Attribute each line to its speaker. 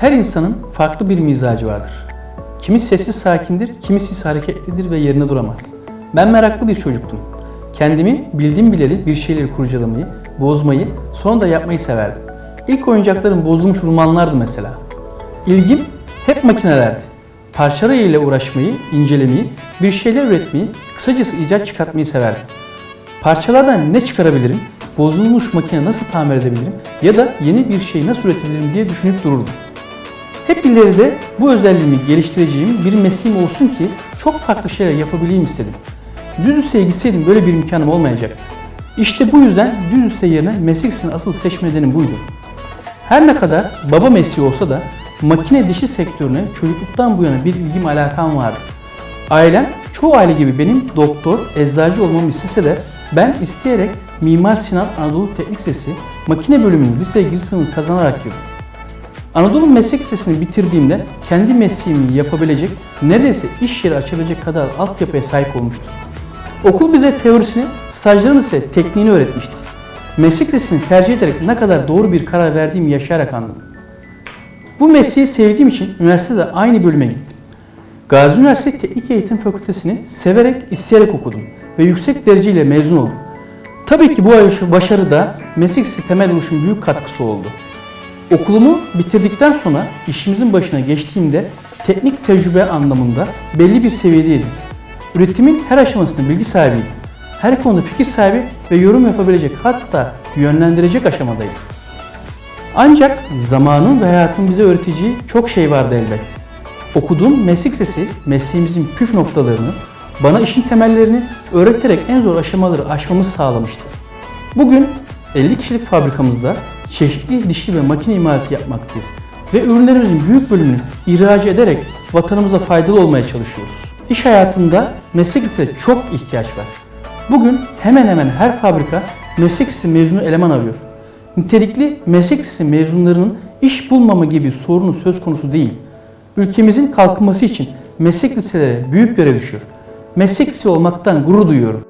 Speaker 1: Her insanın farklı bir mizacı vardır. Kimi sessiz sakindir, kimisi ise hareketlidir ve yerine duramaz. Ben meraklı bir çocuktum. Kendimi bildim bileli bir şeyleri kurcalamayı, bozmayı, sonra da yapmayı severdim. İlk oyuncaklarım bozulmuş romanlardı mesela. İlgim hep makinelerdi. Parçalarıyla uğraşmayı, incelemeyi, bir şeyler üretmeyi, kısacası icat çıkartmayı severdim. Parçalardan ne çıkarabilirim, bozulmuş makine nasıl tamir edebilirim ya da yeni bir şey nasıl üretebilirim diye düşünüp dururdum. Hep ileride bu özelliğimi geliştireceğim bir mesleğim olsun ki çok farklı şeyler yapabileyim istedim. Düz liseye gitseydim böyle bir imkanım olmayacaktı. İşte bu yüzden düz lise yerine meslek asıl seçme nedenim buydu. Her ne kadar baba mesleği olsa da makine dişi sektörüne çocukluktan bu yana bir ilgim alakam vardı. Ailem çoğu aile gibi benim doktor, eczacı olmamı istese de ben isteyerek Mimar Sinan Anadolu Teknik Lisesi makine bölümünün liseye giriş sınavını kazanarak girdim. Anadolu Meslek Lisesi'ni bitirdiğimde kendi mesleğimi yapabilecek, neredeyse iş yeri açabilecek kadar altyapıya sahip olmuştum. Okul bize teorisini, stajlarımız ise tekniğini öğretmişti. Meslek lisesini tercih ederek ne kadar doğru bir karar verdiğimi yaşayarak anladım. Bu mesleği sevdiğim için üniversitede aynı bölüme gittim. Gazi Üniversitesi Teknik Eğitim Fakültesini severek, isteyerek okudum ve yüksek dereceyle mezun oldum. Tabii ki bu başarıda meslek temel oluşun büyük katkısı oldu. Okulumu bitirdikten sonra işimizin başına geçtiğimde teknik tecrübe anlamında belli bir seviyedeydim. Üretimin her aşamasında bilgi sahibiydim. Her konuda fikir sahibi ve yorum yapabilecek hatta yönlendirecek aşamadaydım. Ancak zamanın ve hayatın bize öğreteceği çok şey vardı elbet. Okuduğum meslek sesi mesleğimizin püf noktalarını, bana işin temellerini öğreterek en zor aşamaları aşmamızı sağlamıştı. Bugün 50 kişilik fabrikamızda çeşitli dişli ve makine imalatı yapmaktayız ve ürünlerimizin büyük bölümünü ihraç ederek vatanımıza faydalı olmaya çalışıyoruz. İş hayatında meslek lisesi çok ihtiyaç var. Bugün hemen hemen her fabrika meslek lisesi mezunu eleman arıyor. Nitelikli meslek lisesi mezunlarının iş bulmama gibi sorunu söz konusu değil. Ülkemizin kalkınması için meslek liselere büyük görev düşüyor. Meslek lisesi olmaktan gurur duyuyorum.